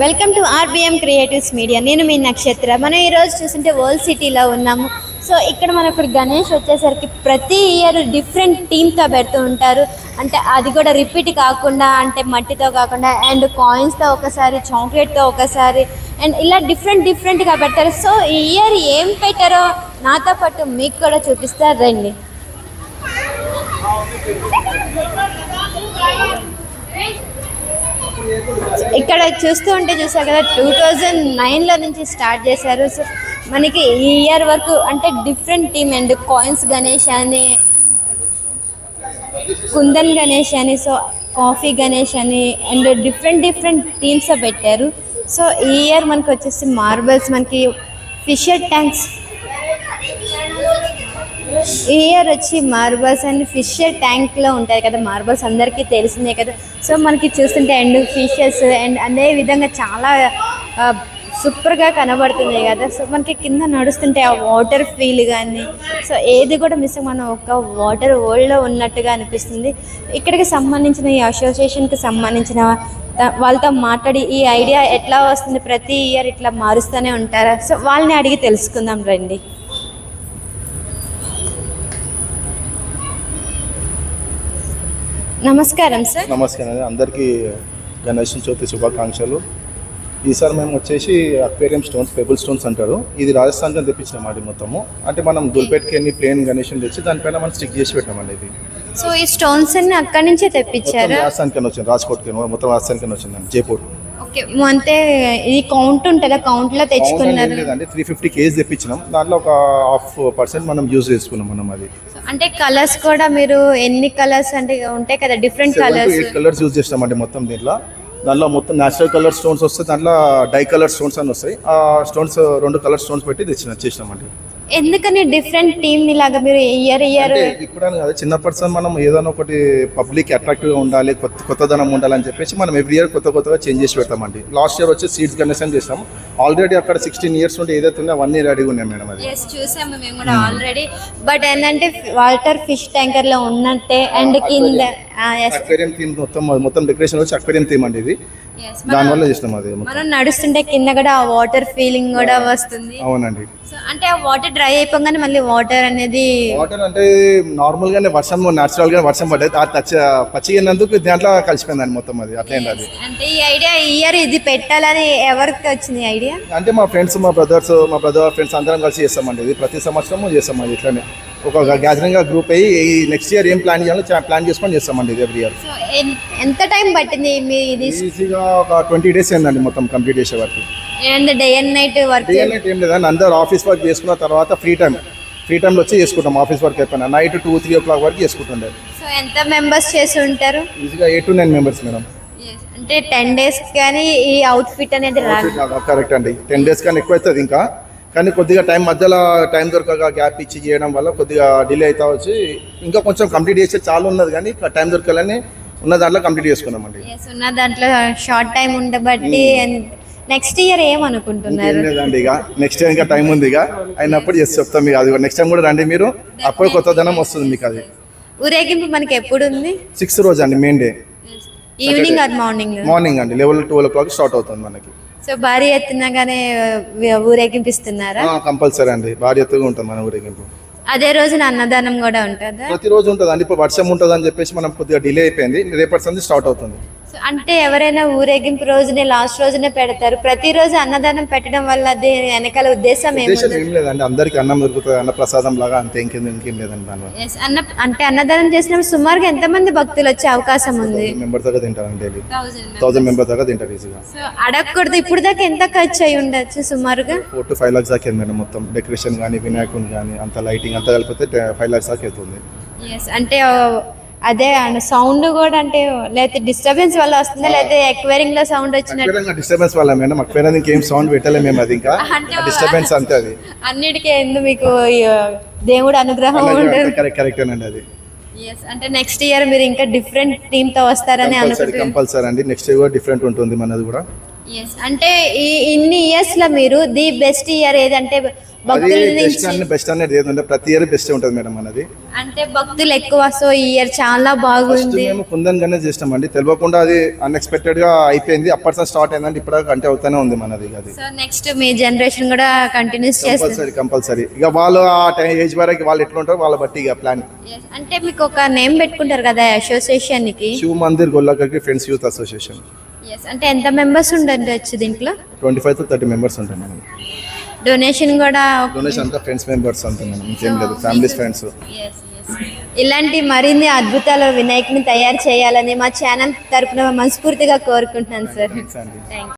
Welcome to RBM creatives media నేను మీ నక్షత్ర. మనం ఈరోజు చూస్తుంటే వరల్డ్ సిటీలో ఉన్నాము. సో ఇక్కడ మనకు ఇప్పుడు గణేష్ వచ్చేసరికి ప్రతి ఇయర్ డిఫరెంట్ థీమ్తో పెడుతూ ఉంటారు. అంటే అది కూడా రిపీట్ కాకుండా అంటే మట్టితో కాకుండా అండ్ కాయిన్స్తో ఒకసారి చాక్లెట్తో ఒకసారి అండ్ ఇలా డిఫరెంట్ డిఫరెంట్గా పెడతారు. సో ఈ ఇయర్ ఏం పెట్టారో నాతో పాటు మీకు కూడా చూపిస్తారు రండి. ఇక్కడ చూస్తూ ఉంటే చూసారు కదా టూ థౌజండ్ నైన్లో నుంచి స్టార్ట్ చేశారు. సో మనకి ఈ ఇయర్ వరకు అంటే different team and coins Ganesh అని కుందన్ గణేష్ అని సో కాఫీ గణేష్ అని అండ్ డిఫరెంట్ డిఫరెంట్ టీమ్స్ పెట్టారు. సో ఈ ఇయర్ మనకి వచ్చేసి మార్బల్స్ మనకి ఫిషర్ ట్యాంక్స్ ఈ ఇయర్ వచ్చి మార్బల్స్ అండ్ ఫిషర్ ట్యాంక్లో ఉంటాయి కదా మార్బల్స్ అందరికీ తెలిసిందే కదా. సో మనకి చూస్తుంటే అండ్ ఫిషెస్ అండ్ అదే విధంగా చాలా సూపర్గా కనబడుతుంది కదా. సో మనకి కింద నడుస్తుంటే ఆ వాటర్ ఫీల్ కానీ సో ఏది కూడా మిస్ మనం ఒక వాటర్ వరల్డ్లో ఉన్నట్టుగా అనిపిస్తుంది. ఇక్కడికి సంబంధించిన ఈ అసోసియేషన్కి సంబంధించిన వాళ్ళతో మాట్లాడి ఈ ఐడియా ఎట్లా వస్తుంది ప్రతి ఇయర్ ఇట్లా మారుస్తూనే ఉంటారా? సో వాళ్ళని అడిగి తెలుసుకుందాం రండి. నమస్కారం సార్ నమస్కారం అండి. అందరికీ గణేష్ చవితి శుభాకాంక్షలు. ఈసారి మేము వచ్చేసి అక్వేరియం స్టోన్స్ పెబుల్ స్టోన్స్ అంటారు. ఇది రాజస్థాన్ నుంచి తెప్పించినాం అది మొత్తము. అంటే మనం దుల్పేట్కి ఎన్ని ప్లేన్ గణేషన్ తెచ్చి దానిపైన మనం స్టిక్ చేసి పెట్టామండి ఇది. సో ఈ స్టోన్స్ అన్ని అక్కడి నుంచే తెప్పించారా? రాజస్థాన్కి వచ్చింది. రాజ్కోట్కి మొత్తం రాజస్థాన్కి వచ్చిందండి. జైపూర్. ఓకే అంటే ఇది కౌంట్ ఉంటుందా? కౌంట్లో తెచ్చుకున్నారు. లేదండి త్రీ ఫిఫ్టీ కేజీ తెప్పించినాం. దాంట్లో ఒక హాఫ్ పర్సెంట్ మనం యూజ్ చేసుకున్నాం మనం అది. అంటే కలర్స్ కూడా మీరు ఎన్ని కలర్స్ అంటే ఉంటాయి కదా different colours eight colours use చేస్తామండి మొత్తం దీంట్లో. దాంట్లో మొత్తం న్యాచురల్ కలర్ స్టోన్స్ వస్తాయి దాంట్లో డై కలర్ స్టోన్స్ అని వస్తాయి. ఆ స్టోన్స్ రెండు కలర్ స్టోన్స్ పెట్టి తెచ్చిన చేసినామండి. ఎందుకని డిఫరెంట్ టీమ్ ఇలాగా మీరు ఇయర్ ఇయర్ అంటే ఇప్పుడని కాదు చిన్నప్పటి సార్ మనం ఏదైనా ఒకటి పబ్లిక్ అట్రాక్టివ్గా ఉండాలి కొత్త కొత్తదనం ఉండాలని చెప్పేసి మనం ఎవ్రీ ఇయర్ కొత్త కొత్తగా చేంజ్ చేసి పెడతామండి. లాస్ట్ ఇయర్ వచ్చి సీడ్స్ కనెక్షన్ చేస్తాం ఆల్రెడీ అక్కడ సిక్స్టీన్ ఇయర్స్ నుండి ఏదైతే ఉందో అవన్నీ రెడీగా ఉన్నాయి మేడం అది. ఎస్ చూసాము మేము కూడా ఆల్రెడీ బట్ ఏంటంటే వాటర్ ఫిష్ ట్యాంకర్లో ఉన్నట్టే అండ్ కింద అక్వేరియం థీమ్ మొత్తం మొత్తం డెకరేషన్ వచ్చి అక్వేరియం థీమ్ అండి ఇది. దానివల్ల చేస్తాం అది. మనం నడుస్తుంటే కింద కూడా ఆ వాటర్ ఫీలింగ్ కూడా వస్తుంది. అవునండి. అంటే ఆ వాటర్ డ్రై అయిపోగానే మళ్ళీ వాటర్ అనేది వాటర్ అంటే నార్మల్ గానే వర్షం నాచురల్గా వర్షం పడ్డది. ఆ టచ్ పచ్చిగినందుకు దాంట్లో కలిసిపోయిందండి మొత్తం అది. అట్లయింది అది. అంటే ఈ ఐడియా ఇయర్ ఇది పెట్టాలని ఎవరికి వచ్చింది ఐడియా అంటే మా ఫ్రెండ్స్ మా బ్రదర్స్ మా బ్రదర్ ఫ్రెండ్స్ అందరం కలిసి చేస్తామండి. ఇది ప్రతి సంవత్సరం చేస్తామండి ఇట్లానే. ఒక గ్యాదరింగ్ గ్రూప్ అయ్యి ఈ నెక్స్ట్ ఇయర్ ఏం ప్లాన్ చేయాలో ప్లాన్ చేసుకొని చేస్తామండి ఇది ఎవ్రీ ఇయర్ ఎంత టైం పట్టింది మీ ఇది? ఈజీగా ఒక ట్వంటీ డేస్ అయిందండి మొత్తం కంప్లీట్ చేసే వరకు. And day and night work day night ఏం లేదండి అందరు ఆఫీస్ వర్క్ చేసుకున్న తర్వాత ఫ్రీ టైం ఫ్రీ టైంలో వచ్చి చేసుకుంటాం ఆఫీస్ వర్క్ అయిపోయినా. Night two three o'clock వరకు చేసుకుంటుండే. సో ఎంత మెంబర్స్ చేసి ఉంటారు? ఈజీగా eight to nine members madam. అంటే టెన్ డేస్ కానీ ఈ అవుట్ ఫిట్ అనేది కరెక్ట్ అండి. టెన్ డేస్ కన్నా ఎక్కువ అవుతుంది ఇంకా. కానీ కొద్దిగా టైం మధ్యలో టైం దొరకక గ్యాప్ ఇచ్చి చేయడం వల్ల కొద్దిగా డిలే అవుతా వచ్చి ఇంకా కొంచెం కంప్లీట్ చేస్తే చాలా ఉన్నది కానీ టైం దొరకాలని ఉన్న దాంట్లో కంప్లీట్ చేసుకున్నామండి. ఉన్న దాంట్లో షార్ట్ టైం ఉండబట్టి నెక్స్ట్ ఇయర్ ఏమనుకుంటున్నారు లేదండి ఇక. నెక్స్ట్ టైం ఇంకా టైం ఉంది ఇక. అయినప్పుడు చేసి చెప్తాం మీకు అది నెక్స్ట్ టైం కూడా రండి మీరు. అప్పుడు కొత్త ధనం వస్తుంది మీకు అది. ఊరేగింపు మనకి ఎప్పుడు ఉంది సిక్స్త్ రోజు అండి main day evening or morning morning అండి. Level twelve o'clock start అవుతుంది మనకి. సో భారీ ఎత్తునగానే ఊరేగింపిస్తున్నారా? కంపల్సరీ అండి. భారీ ఎత్తుగా ఉంటుంది మన ఊరేగింపు. అదే రోజున అన్నదానం కూడా ఉంటుందా? ప్రతిరోజు ఉంటుంది అండి ఇప్పుడు వర్షం ఉంటుంది అని చెప్పేసి మనం కొద్దిగా డిలే అయిపోయింది. రేపటి సంది స్టార్ట్ అవుతుంది. అంటే ఎవరైనా ఊరేగింపు రోజునే లాస్ట్ రోజునే పెడతారు. ప్రతిరోజు అన్నదానం పెట్టడం వల్ల వెనకాల ఉద్దేశం ఏం లేదండి. అందరికి అన్నం దొరుకుతుంది అన్న ప్రసాదం లాగా అంతే ఇంకేం ఇంకేం లేదండి దానివల్ల Yes, అన్న అంటే అన్నదానం చేసినప్పుడు సుమారుగా ఎంతమంది భక్తులు వచ్చే అవకాశం ఉంది? మెంబర్ దాకా తింటారండి డైలీ. థౌసండ్ మెంబర్ దాకా తింటారు ఈజీగా. సో అడగకూడదు. ఇప్పుడు దాకా ఎంత ఖర్చు అయి ఉండొచ్చు సుమారుగా? ఫోర్ టు ఫైవ్ లాక్స్ దాకా అయింది మేడం మొత్తం. డెకరేషన్ కానీ వినాయకుని కానీ అంత లైటింగ్ అంతా కలిపితే ఫైవ్ లాక్స్ దాకా అవుతుంది. ఎస్ అంటే ఆ, అదే సౌండ్ కూడా అంటే లేకపోతే డిస్టర్బెన్స్ వల్ల వస్తుందా? లేకపోతే ఎక్వైరింగ్లో సౌండ్ వచ్చినట్టు? డిస్టర్బెన్స్ వల్ల మేడం అక్కడ ఇంకేం సౌండ్ పెట్టలే మేము అది ఇంకా. డిస్టర్బెన్స్ అంతే అది. అన్నిటికీ ఎందుకు మీకు దేవుడు అనుగ్రహం ఉంటుంది కరెక్ట్ కరెక్ట్ అండి అది. అంటే నెక్స్ట్ ఇయర్ మీరు ఇంకా డిఫరెంట్ టీమ్తో వస్తారని అనుకుంటున్నాను కంపల్సరీ అండి. నెక్స్ట్ ఇయర్ కూడా డిఫరెంట్ ఉంటుంది మనది కూడా. ఎస్ అంటే ఈ ఇన్ని ఇయర్స్లో మీరు ది బెస్ట్ ఇయర్ ఏదంటే భక్తుల బెస్ట్ నుంచి అన్ని బెస్ట్ అనేది ఏది ఉండే ప్రతి ఇయర్ బెస్ట్ ఉంటుంది మేడం మనది. అంటే భక్తులు ఎక్కువ సో ఈ ఇయర్ చాలా బాగుంది. మేము కుందన్గానే చేసినామండి. తెలియకుండా అది అన్ఎక్స్పెక్టెడ్గా అయిపోయింది. అప్పటి స్టార్ట్ అయిందంటే ఇప్పుడు కంటే అవుతానే ఉంది మనది అది. సో నెక్స్ట్ మీ జనరేషన్ కూడా కంటిన్యూస్ చేస్తారు కంపల్సరీ ఇక వాళ్ళు ఆ ఏజ్ వరకు వాళ్ళు ఎట్లా ఉంటారో వాళ్ళ బట్టి ఇక ప్లాన్. అంటే మీకు ఒక నేమ్ పెట్టుకుంటారు కదా అసోసియేషన్కి? శివ మందిర్ గొల్లకకి ఫ్రెండ్స్ యూత్ అసోసియేషన్ అంటే ఎంత మెంబర్స్ ఉండొచ్చు దీంట్లో? Twenty five to thirty members ఉంటాం మనం డొనేషన్ కూడా డొనేషన్ అంతా ఫ్రెండ్స్ మెంబర్స్ అంతా మనం ఇంకేం లేదు ఫ్యామిలీస్ ఫ్రెండ్స్ ఇలాంటి మరిన్ని అద్భుతాల వినాయకుని తయారు చేయాలని మా ఛానల్ తరపున మనస్ఫూర్తిగా కోరుకుంటున్నాను సార్ థ్యాంక్